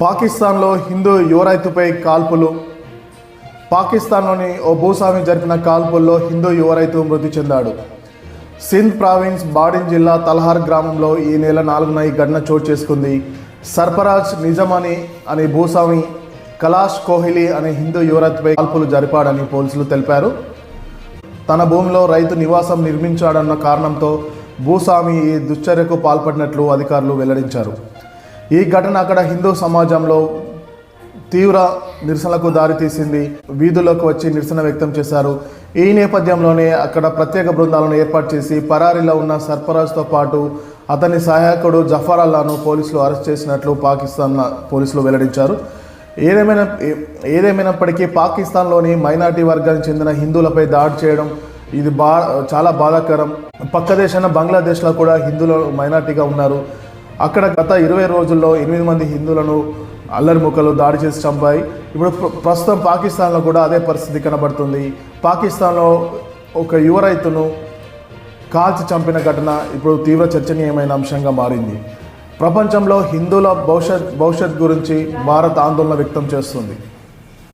పాకిస్తాన్లో హిందూ యువ రైతుపై కాల్పులు. పాకిస్తాన్లోని ఓ భూస్వామి జరిపిన కాల్పుల్లో హిందూ యువ రైతు మృతి చెందాడు. సింధ్ ప్రావిన్స్ బాడిన్ జిల్లా తల్హార్ గ్రామంలో ఈ నెల నాలుగున ఈ ఘటన చోటు చేసుకుంది. సర్ఫరాజ్ నిజమని అనే భూస్వామి కలాష్ కోహ్లీ అనే హిందూ యువరైతుపై కాల్పులు జరిపాడని పోలీసులు తెలిపారు. తన భూమిలో రైతు నివాసం నిర్మించాడన్న కారణంతో భూస్వామి ఈ దుశ్చర్యకు పాల్పడినట్లు అధికారులు వెల్లడించారు. ఈ ఘటన అక్కడ హిందూ సమాజంలో తీవ్ర నిరసనలకు దారితీసింది వీధుల్లోకి వచ్చి నిరసన వ్యక్తం చేశారు. ఈ నేపథ్యంలోనే అక్కడ ప్రత్యేక బృందాలను ఏర్పాటు చేసి పరారీలో ఉన్న సర్ఫరాజ్తో పాటు అతని సహాయకుడు జఫర్ అల్లాను పోలీసులు అరెస్ట్ చేసినట్లు పాకిస్తాన్ పోలీసులు వెల్లడించారు. ఏదేమైనా ఏదేమైనప్పటికీ పాకిస్తాన్లోని మైనార్టీ వర్గానికి చెందిన హిందువులపై దాడి చేయడం ఇది బా చాలా బాధాకరం. పక్క దేశాన బంగ్లాదేశ్లో కూడా హిందువులు మైనార్టీగా ఉన్నారు. అక్కడ గత ఇరవై రోజుల్లో ఎనిమిది మంది హిందువులను అల్లరి ముక్కలు దాడి చేసి చంపాయి. ఇప్పుడు ప్రస్తుతం పాకిస్తాన్లో కూడా అదే పరిస్థితి కనబడుతుంది. పాకిస్తాన్లో ఒక యువ రైతును కాల్చి చంపిన ఘటన ఇప్పుడు తీవ్ర చర్చనీయమైన అంశంగా మారింది. ప్రపంచంలో హిందువుల భవిష్యత్ భవిష్యత్ గురించి భారత్ ఆందోళన వ్యక్తం చేస్తుంది.